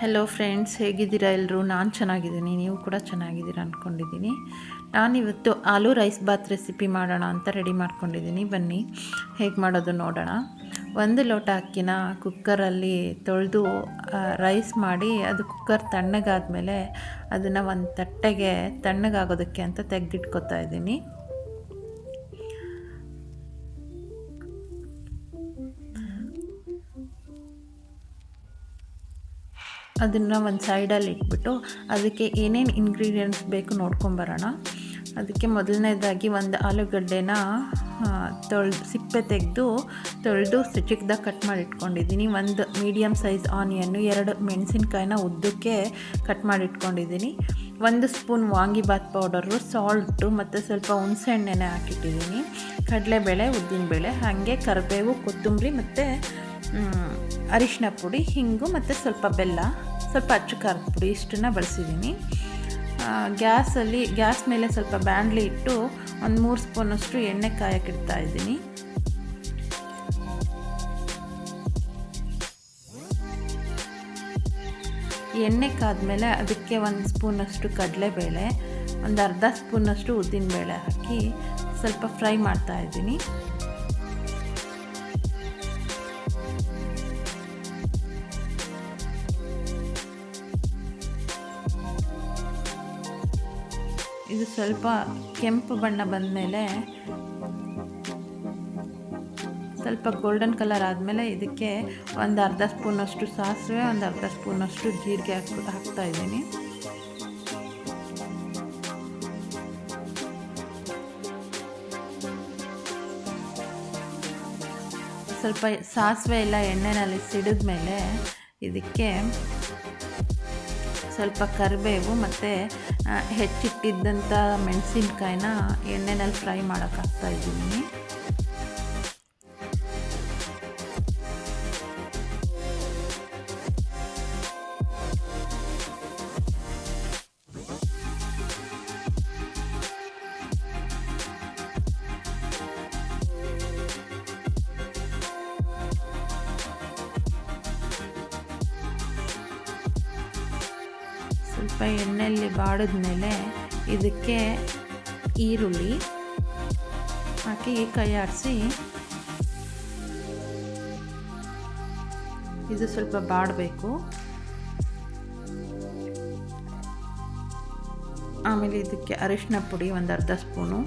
Hello friends ಹೇಗಿದ್ದೀರಾ ಎಲ್ಲರೂ ನಾನು ಚೆನ್ನಾಗಿದ್ದೀನಿ. ನೀವು ಕೂಡ ಚೆನ್ನಾಗಿದ್ದೀರಾ ಅಂದ್ಕೊಂಡಿದ್ದೀನಿ ನಾನಿವತ್ತು ಆಲೂ ರೈಸ್ ಬಾತ್ ರೆಸಿಪಿ ಮಾಡೋಣ ಅಂತ ರೆಡಿ ಮಾಡ್ಕೊಂಡಿದ್ದೀನಿ. ಬನ್ನಿ, ಹೇಗೆ ಮಾಡೋದು ನೋಡೋಣ. ಒಂದು ಲೋಟ ಅಕ್ಕಿನ ಕುಕ್ಕರಲ್ಲಿ ತೊಳೆದು ರೈಸ್ ಮಾಡಿ, ಅದು ಕುಕ್ಕರ್ ತಣ್ಣಗಾದ್ಮೇಲೆ ಅದನ್ನು ಒಂದು ತಟ್ಟೆಗೆ ತಣ್ಣಗಾಗೋದಕ್ಕೆ ಅಂತ ತೆಗೆದಿಟ್ಕೋತಾ ಇದ್ದೀನಿ. ಅದನ್ನು ಒಂದು ಸೈಡಲ್ಲಿ ಇಟ್ಬಿಟ್ಟು ಅದಕ್ಕೆ ಏನೇನು ಇಂಗ್ರೀಡಿಯೆಂಟ್ಸ್ ಬೇಕು ನೋಡ್ಕೊಂಬರೋಣ ಅದಕ್ಕೆ ಮೊದಲನೇದಾಗಿ ಒಂದು ಆಲೂಗಡ್ಡೆನ ತೊಳೆದು ಸಿಪ್ಪೆ ತೆಗೆದು, ತೊಳೆದು ಚಿಕ್ಕದಾಗಿ ಕಟ್ ಮಾಡಿ ಇಟ್ಕೊಂಡಿದ್ದೀನಿ. ಒಂದು ಮೀಡಿಯಮ್ ಸೈಜ್ ಆನಿಯನ್ನು ಎರಡು ಮೆಣಸಿನ್ಕಾಯಿನ ಉದ್ದಕ್ಕೆ ಕಟ್ ಮಾಡಿ ಇಟ್ಕೊಂಡಿದ್ದೀನಿ. ಒಂದು ಸ್ಪೂನ್ ವಾಂಗಿಬಾತ್ ಪೌಡರು ಸಾಲ್ಟು ಮತ್ತು ಸ್ವಲ್ಪ ಹುಣಸೆಹಣ್ಣೆನೆ ಹಾಕಿಟ್ಟಿದ್ದೀನಿ. ಕಡಲೆಬೇಳೆ, ಉದ್ದಿನಬೇಳೆ, ಹಾಗೆ ಕರಿಬೇವು, ಕೊತ್ತಂಬರಿ ಮತ್ತು ಅರಿಶಿನ ಪುಡಿ, ಹಿಂಗು ಮತ್ತು ಸ್ವಲ್ಪ ಬೆಲ್ಲ. ಸ್ವಲ್ಪ ಅಚ್ಚು ಖಾರದ ಪುಡಿ ಇಷ್ಟನ್ನು ಬಳಸಿದ್ದೀನಿ. ಗ್ಯಾಸಲ್ಲಿ, ಗ್ಯಾಸ್ ಮೇಲೆ ಸ್ವಲ್ಪ ಬ್ಯಾಂಡ್ಲಿ ಇಟ್ಟು ಒಂದು ಮೂರು ಸ್ಪೂನಷ್ಟು ಎಣ್ಣೆ ಕಾಯಕ್ಕಿಡ್ತಾ ಇದ್ದೀನಿ. ಎಣ್ಣೆ ಕಾದ್ಮೇಲೆ ಅದಕ್ಕೆ ಒಂದು ಸ್ಪೂನಷ್ಟು ಕಡಲೆಬೇಳೆ, ಒಂದು ಅರ್ಧ ಸ್ಪೂನಷ್ಟು ಉದ್ದಿನಬೇಳೆ ಹಾಕಿ ಸ್ವಲ್ಪ ಫ್ರೈ ಮಾಡ್ತಾ ಇದು ಸ್ವಲ್ಪ ಕೆಂಪು ಬಣ್ಣ ಬಂದ ಮೇಲೆ ಸ್ವಲ್ಪ ಗೋಲ್ಡನ್ ಕಲರ್ ಆದಮೇಲೆ ಇದಕ್ಕೆ ಒಂದು ಅರ್ಧ ಸ್ಪೂನಷ್ಟು ಸಾಸಿವೆ, ಒಂದು ಅರ್ಧ ಸ್ಪೂನಷ್ಟು ಜೀರಿಗೆ ಹಾಕಿ ಹಾಕ್ತಾ ಇದ್ದೀನಿ. ಸ್ವಲ್ಪ ಸಾಸಿವೆ ಎಲ್ಲ ಎಣ್ಣೆನಲ್ಲಿ ಸಿಡಿದ ಮೇಲೆ ಇದಕ್ಕೆ ಸ್ವಲ್ಪ ಕರಿಬೇವು ಮತ್ತು ಹೆಚ್ಚಿಟ್ಟಿದ್ದಂಥ ಮೆಣಸಿನ್ಕಾಯಿನ ಎಣ್ಣೆನಲ್ಲಿ ಫ್ರೈ ಮಾಡೋಕ್ಕಾಗ್ತಾ ಸ್ವಲ್ಪ ಎಣ್ಣೆಯಲ್ಲಿ ಬಾಡಿದ್ಮೇಲೆ ಇದಕ್ಕೆ ಈರುಳ್ಳಿ ಹಾಕಿ ಕೈ ಇದು ಸ್ವಲ್ಪ ಬಾಡಬೇಕು. ಆಮೇಲೆ ಇದಕ್ಕೆ ಅರಿಶಿನ ಪುಡಿ ಒಂದು ಅರ್ಧ ಸ್ಪೂನು.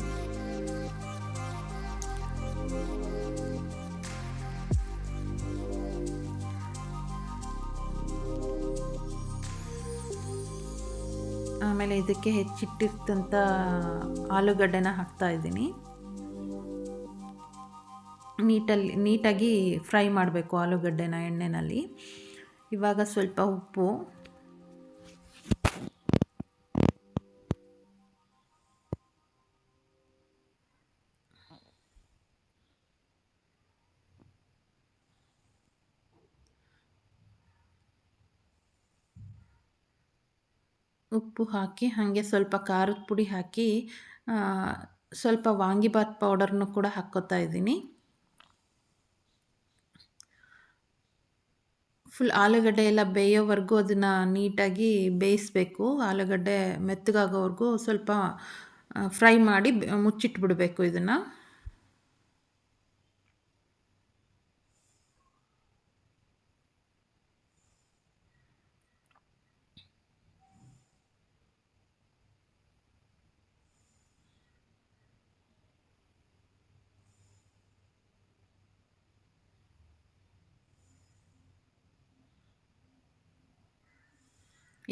ಆಮೇಲೆ ಇದಕ್ಕೆ ಹೆಚ್ಚಿಟ್ಟಿರ್ತಂಥ ಆಲೂಗಡ್ಡೆನ ಹಾಕ್ತಾ ಇದ್ದೀನಿ. ನೀಟಲ್ಲಿ, ನೀಟಾಗಿ ಫ್ರೈ ಮಾಡಬೇಕು ಆಲೂಗಡ್ಡೆನ ಎಣ್ಣೆನಲ್ಲಿ. ಇವಾಗ ಸ್ವಲ್ಪ ಉಪ್ಪು. ಉಪ್ಪು ಹಾಕಿ, ಹಾಗೆ ಸ್ವಲ್ಪ ಖಾರದ ಪುಡಿ ಹಾಕಿ ಸ್ವಲ್ಪ ವಾಂಗಿಬಾತ್ ಪೌಡರ್ನು ಕೂಡ ಹಾಕ್ಕೋತಾ ಇದ್ದೀನಿ. ಫುಲ್ ಆಲೂಗಡ್ಡೆ ಎಲ್ಲ ಬೇಯೋವರೆಗೂ ಅದನ್ನು ನೀಟಾಗಿ ಬೇಯಿಸಬೇಕು. ಆಲೂಗಡ್ಡೆ ಮೆತ್ತಗಾಗೋವರೆಗೂ ಸ್ವಲ್ಪ ಫ್ರೈ ಮಾಡಿ ಮುಚ್ಚಿಟ್ಬಿಡಬೇಕು ಇದನ್ನು.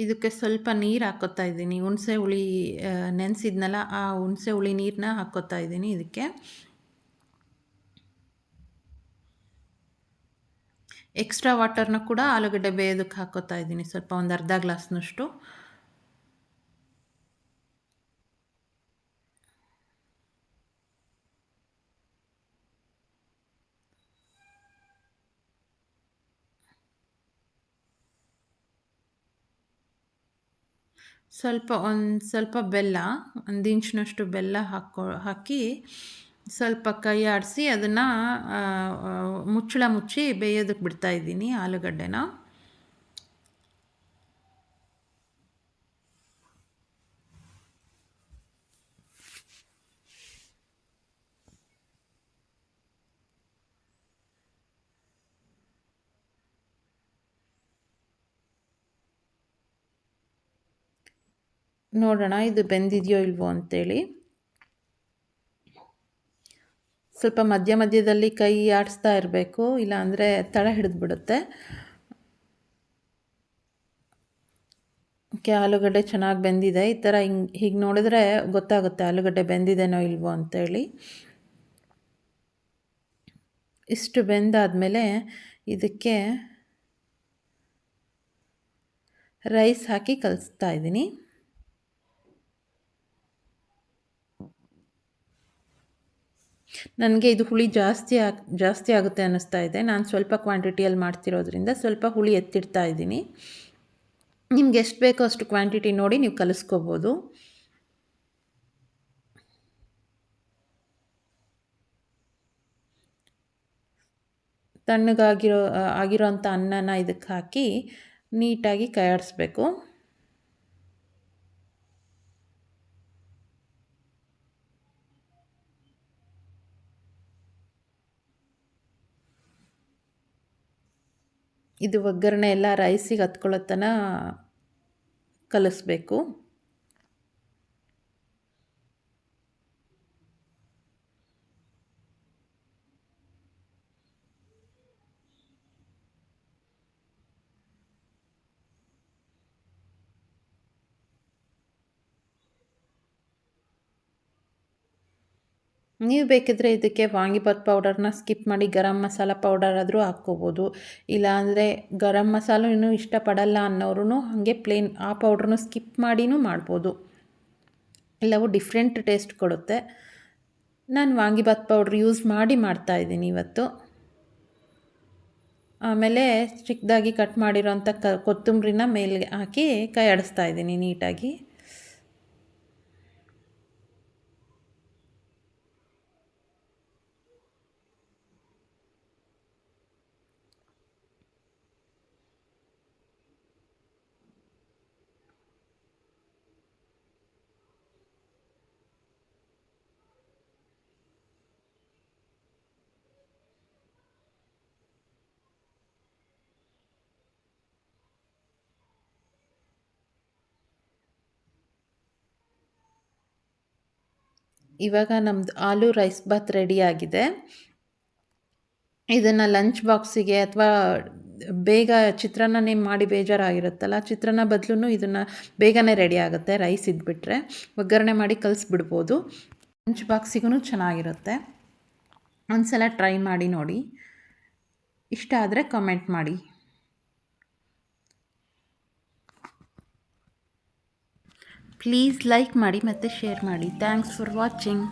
ಇದಕ್ಕೆ ಸ್ವಲ್ಪ ನೀರು ಹಾಕೋತಾ ಇದ್ದೀನಿ. ಹುಣಸೆ ಹುಳಿ ನೆನೆಸಿದ್ನಲ್ಲ, ಆ ಹುಣಸೆ ಹುಳಿ ನೀರನ್ನ ಹಾಕೋತಾ ಇದ್ದೀನಿ ಇದಕ್ಕೆ. ಎಕ್ಸ್ಟ್ರಾ ವಾಟರ್ನ ಕೂಡ ಆಲೂಗಡ್ಡೆ ಬೇಯೋದಕ್ಕೆ ಹಾಕೋತಾ ಇದ್ದೀನಿ. ಸ್ವಲ್ಪ ಒಂದು ಅರ್ಧ ಗ್ಲಾಸ್ನಷ್ಟು ಸ್ವಲ್ಪ ಒಂದು ಸ್ವಲ್ಪ ಬೆಲ್ಲ, ಒಂದು ಇಂಚಿನಷ್ಟು ಬೆಲ್ಲ ಹಾಕೋ, ಹಾಕಿ ಸ್ವಲ್ಪ ಕೈ ಆಡಿಸಿ ಅದನ್ನು ಮುಚ್ಚಳ ಮುಚ್ಚಿ ಬೇಯೋದಕ್ಕೆ ಬಿಡ್ತಾಯಿದ್ದೀನಿ ಆಲೂಗಡ್ಡೆನ. ನೋಡೋಣ, ಇದು ಬೆಂದಿದೆಯೋ ಇಲ್ವೋ ಅಂತೇಳಿ. ಸ್ವಲ್ಪ ಮಧ್ಯ ಮಧ್ಯದಲ್ಲಿ ಕೈ ಆಡಿಸ್ತಾ ಇರಬೇಕು, ಇಲ್ಲಾಂದರೆ ತಳ ಹಿಡಿದ್ಬಿಡುತ್ತೆ. ಓಕೆ, ಆಲೂಗಡ್ಡೆ ಚೆನ್ನಾಗಿ ಬೆಂದಿದೆ. ಈ ಥರ ಹಿಂಗೆ, ಹೀಗೆ ನೋಡಿದ್ರೆ ಗೊತ್ತಾಗುತ್ತೆ ಆಲೂಗಡ್ಡೆ ಬೆಂದಿದೆನೋ ಇಲ್ವೋ ಅಂತೇಳಿ. ಇಷ್ಟು ಬೆಂದಾದಮೇಲೆ ಇದಕ್ಕೆ ರೈಸ್ ಹಾಕಿ ಕಲಿಸ್ತಾ ಇದ್ದೀನಿ. ನನಗೆ ಇದು ಹುಳಿ ಜಾಸ್ತಿ ಜಾಸ್ತಿ ಆಗುತ್ತೆ ಅನ್ನಿಸ್ತಾ ಇದೆ. ನಾನು ಸ್ವಲ್ಪ ಕ್ವಾಂಟಿಟಿಯಲ್ಲಿ ಮಾಡ್ತಿರೋದ್ರಿಂದ ಸ್ವಲ್ಪ ಹುಳಿ ಎತ್ತಿಡ್ತಾ ಇದ್ದೀನಿ. ನಿಮ್ಗೆ ಎಷ್ಟು ಬೇಕೋ ಅಷ್ಟು ಕ್ವಾಂಟಿಟಿ ನೋಡಿ ನೀವು ಕಲಿಸ್ಕೋಬೋದು. ತಣ್ಣಗಾಗಿರೋ ಆಗಿರೋ ಅಂಥ ಅನ್ನನ ಇದಕ್ಕೆ ಹಾಕಿ ನೀಟಾಗಿ ಕೈಯಾಡಿಸ್ಬೇಕು. ಇದು ಒಗ್ಗರಣೆ ಎಲ್ಲ ರೈಸಿಗೆ ಹತ್ಕೊಳ್ಳೋ ತನಕ ಕಲಿಸ್ಬೇಕು. ನೀವು ಬೇಕಿದ್ರೆ ಇದಕ್ಕೆ ವಾಂಗಿಭಾತ್ ಪೌಡರ್ನ ಸ್ಕಿಪ್ ಮಾಡಿ ಗರಂ ಮಸಾಲ ಪೌಡರ್ ಆದರೂ ಹಾಕ್ಕೋಬೋದು. ಇಲ್ಲಾಂದರೆ ಗರಂ ಮಸಾಲ ಇನ್ನೂ ಇಷ್ಟಪಡಲ್ಲ ಅನ್ನೋರು ಹಾಗೆ ಪ್ಲೇನ್ ಆ ಪೌಡ್ರನ್ನು ಸ್ಕಿಪ್ ಮಾಡಿನೂ ಮಾಡ್ಬೋದು. ಎಲ್ಲವೂ ಡಿಫ್ರೆಂಟ್ ಟೇಸ್ಟ್ ಕೊಡುತ್ತೆ. ನಾನು ವಾಂಗಿಭಾತ್ ಪೌಡ್ರ್ ಯೂಸ್ ಮಾಡಿ ಮಾಡ್ತಾಯಿದ್ದೀನಿ ಇವತ್ತು. ಆಮೇಲೆ ಚಿಕ್ಕದಾಗಿ ಕಟ್ ಮಾಡಿರೋಂಥ ಕ ಕೊತ್ತಂಬರಿನ ಮೇಲೆ ಹಾಕಿ ಕೈ ಆಡಿಸ್ತಾ ಇದ್ದೀನಿ ನೀಟಾಗಿ. ಇವಾಗ ನಮ್ಮದು ಆಲೂ ರೈಸ್ ಬಾತ್ ರೆಡಿಯಾಗಿದೆ ಇದನ್ನು ಲಂಚ್ ಬಾಕ್ಸಿಗೆ ಅಥವಾ ಬೇಗ ಚಿತ್ರಾನ್ನನೇ ಮಾಡಿ ಬೇಜಾರಾಗಿರುತ್ತಲ್ಲ, ಚಿತ್ರಾನ್ನ ಬದಲು ಇದನ್ನು ಬೇಗನೆ ರೆಡಿ ಆಗುತ್ತೆ ರೈಸ್ ಇದ್ಬಿಟ್ರೆ. ಒಗ್ಗರಣೆ ಮಾಡಿ ಕಲಿಸ್ಬಿಡ್ಬೋದು. ಲಂಚ್ ಬಾಕ್ಸಿಗೂ ಚೆನ್ನಾಗಿರುತ್ತೆ. ಒಂದು ಸಲ ಟ್ರೈ ಮಾಡಿ ನೋಡಿ. ಇಷ್ಟ ಆದರೆ ಕಮೆಂಟ್ ಮಾಡಿ. ಪ್ಲೀಸ್ ಲೈಕ್ ಮಾಡಿ ಮತ್ತು ಶೇರ್ ಮಾಡಿ. Thanks for watching